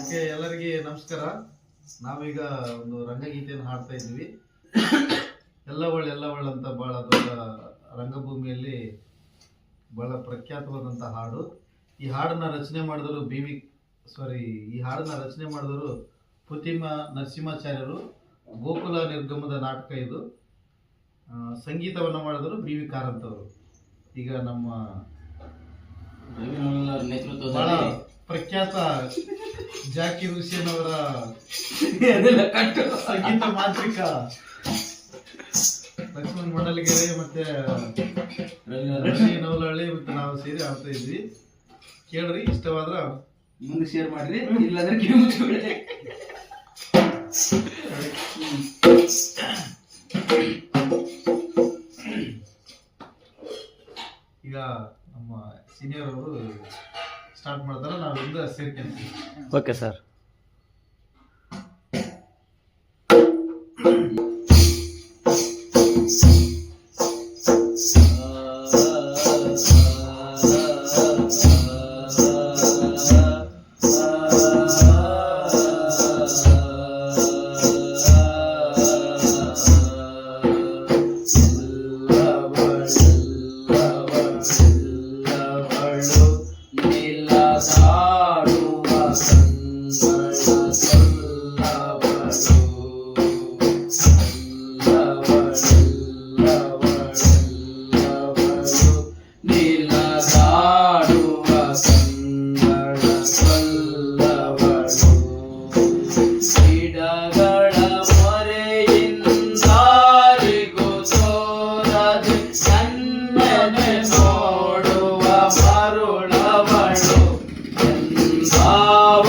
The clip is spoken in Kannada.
ಓಕೆ, ಎಲ್ಲರಿಗೆ ನಮಸ್ಕಾರ. ನಾವೀಗ ಒಂದು ರಂಗಗೀತೆಯನ್ನು ಹಾಡ್ತಾ ಇದ್ವಿ ಎಲ್ಲ ಒಳ್ಳೆ ಎಲ್ಲ ಅಂತ ಬಹಳ ದೊಡ್ಡ ರಂಗಭೂಮಿಯಲ್ಲಿ ಬಹಳ ಪ್ರಖ್ಯಾತವಾದಂಥ ಹಾಡು. ಈ ಹಾಡನ್ನ ರಚನೆ ಮಾಡಿದವರು ಬಿ ವಿ ಸಾರಿ ಈ ಹಾಡನ್ನ ರಚನೆ ಮಾಡಿದವರು ಪುತಿಮ ನರಸಿಂಹಾಚಾರ್ಯರು, ಗೋಕುಲ ನಿರ್ಗಮದ ನಾಟಕ ಇದು. ಸಂಗೀತವನ್ನು ಸಂಗೀತವನ್ನ ಮಾಡಿದವರು ಬಿ ವಿ ಕಾರಂತವರು. ಈಗ ನಮ್ಮ ನೇತೃತ್ವದಲ್ಲಿ ಪ್ರಖ್ಯಾತ ಜಾಕಿರ್ ಹುಸೇನ್ ಅವರ ಅದೆಲ್ಲ ಕಟ್ಟು ಸಂಗೀತ ಮಾಂತ್ರಿಕ. ಲಕ್ಷ್ಮಣ್ ಮಂಡಲಗೆರೆ ಮತ್ತೆ ರವಿ ನವಲಹಳ್ಳಿ ಮತ್ತೆ ನಾವು ಸೇರಿ ಆಡ್ತಾ ಇದ್ವಿ. ಕೇಳ್ರಿ ಇಷ್ಟವಾದ್ರ. ಮುಂದೆ ಶೇರ್ ಮಾಡ್ರಿ ಇಲ್ಲಾಂದ್ರೆ ಕಿವಿ ಮುಚ್ಚಿಬಿಡ್ರಿ ಈಗ ಸೀನಿಯರ್ ಅವರು ಸ್ಟಾರ್ಟ್ ಮಾಡ್ತಾರೆ ನಾವು ಹಿಂದೆ ಸೇರ್ಕೊಂತೀವಿ. ಓಕೆ ಸರ್ ನೀಲದ time.